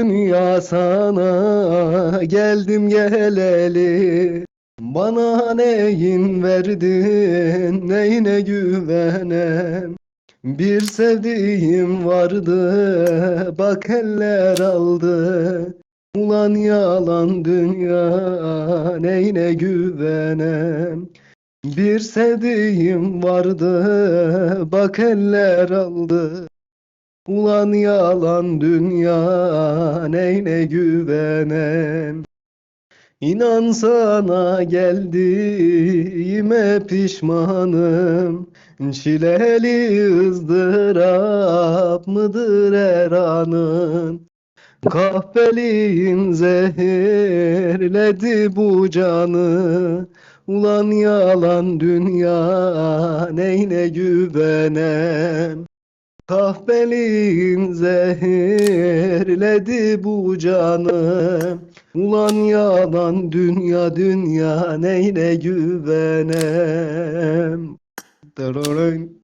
Dünya sana geldim geleli Bana neyin verdin neyine güvenem? Bir sevdiğim vardı bak eller aldı. Ulan yalan dünya neyine güvenem? Bir sevdiğim vardı bak eller aldı Ulan yalan dünya neyine güvenem. İnan sana geldiğime pişmanım. Çileli ızdırap mıdır her anın? Kahpeliğin zehirledi bu canı. Ulan yalan dünya neyine güvenem Kahpeliğin zehirledi bu canı Ulan yalan dünya dünya neyine güvenem Dırırın.